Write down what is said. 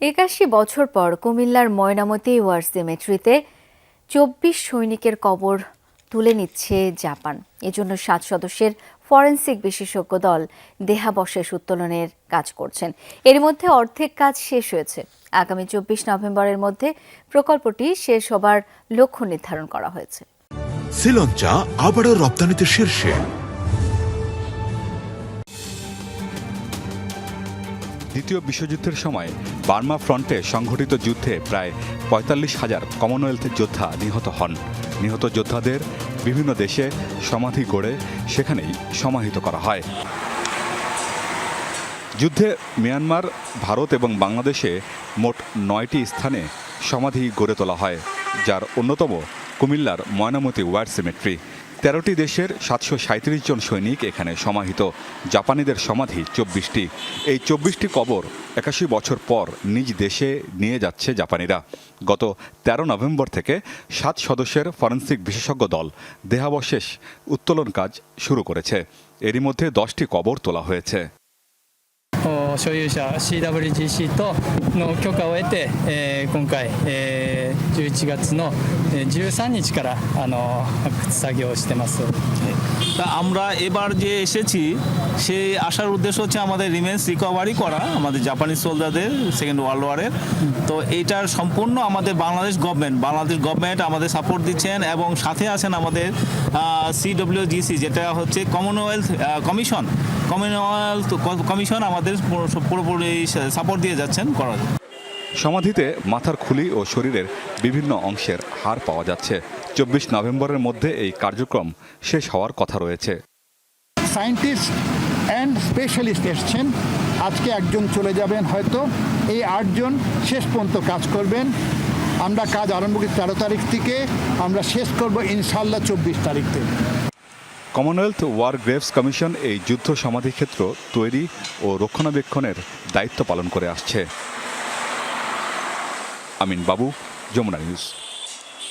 একাশি বছর পর কুমিল্লার ময়নামতি ওয়ার সিমেট্রিতে চব্বিশ সৈনিকের কবর তুলে নিচ্ছে জাপান। এজন্য সাত সদস্যের ফরেন্সিক বিশেষজ্ঞ দল দেহাবশেষ উত্তোলনের কাজ করছেন। এর মধ্যে অর্ধেক কাজ শেষ হয়েছে। আগামী চব্বিশ নভেম্বরের মধ্যে প্রকল্পটি শেষ হবার লক্ষ্য নির্ধারণ করা হয়েছে। শ্রীলঞ্চা আবারও রপ্তানিতে শীর্ষে। দ্বিতীয় বিশ্বযুদ্ধের সময় বার্মা ফ্রন্টে সংঘটিত যুদ্ধে প্রায় পঁয়তাল্লিশ হাজার কমনওয়েলথ যোদ্ধা নিহত হন। নিহত যোদ্ধাদের বিভিন্ন দেশে সমাধি গড়ে সেখানেই সমাহিত করা হয়। যুদ্ধে মিয়ানমার, ভারত এবং বাংলাদেশে মোট নয়টি স্থানে সমাধি গড়ে তোলা হয়, যার অন্যতম কুমিল্লার ময়নামতি ওয়ার সিমেট্রি। তেরোটি দেশের সাতশো সাঁত্রিশ জন সৈনিক এখানে সমাহিত। জাপানিদের সমাধি চব্বিশটি। এই চব্বিশটি কবর একাশি বছর পর নিজ দেশে নিয়ে যাচ্ছে জাপানিরা। গত তেরো নভেম্বর থেকে সাত সদস্যের ফরেন্সিক বিশেষজ্ঞ দল দেহাবশেষ উত্তোলন কাজ শুরু করেছে। এরই মধ্যে দশটি কবর তোলা হয়েছে। 所有者 CWGC との許可を得て、えー、今回、えー、11月の13日からあの発掘作業をしてます。আমরা এবার যে এসেছি, সেই আসার উদ্দেশ্য হচ্ছে আমাদের রিমেন্স রিকভারি করা, আমাদের জাপানিজ সোলজারদের সেকেন্ড ওয়ার্ল্ড ওয়ারের তো এইটার সম্পূর্ণ আমাদের বাংলাদেশ গভর্নমেন্ট বাংলাদেশ গভর্নমেন্ট আমাদের সাপোর্ট দিচ্ছেন এবং সাথে আছেন আমাদের সিডব্লিউজিসি যেটা হচ্ছে কমনওয়েলথ কমিশন কমনওয়েলথ কমিশন আমাদের পুরোপুরি সাপোর্ট দিয়ে যাচ্ছেন করার। সমাধিতে মাথার খুলি ও শরীরের বিভিন্ন অংশের হার পাওয়া যাচ্ছে। চব্বিশ নভেম্বরের মধ্যে এই কার্যক্রম শেষ হওয়ার কথা রয়েছে। সায়েন্টিস্ট অ্যান্ড স্পেশালিস্ট এসছেন। আজকে একজন চলে যাবেন হয়তো। এই আটজন শেষ পর্যন্ত কাজ করবেন। আমরা কাজ আরম্ভ করি তেরো তারিখ থেকে। আমরা শেষ করব ইনশাল্লাহ চব্বিশ তারিখ থেকে। কমনওয়েলথ ওয়ার গ্রেভস কমিশন এই যুদ্ধ সমাধিক্ষেত্র তৈরি ও রক্ষণাবেক্ষণের দায়িত্ব পালন করে আসছে। আমিন বাবু, যমুনা নিউজ।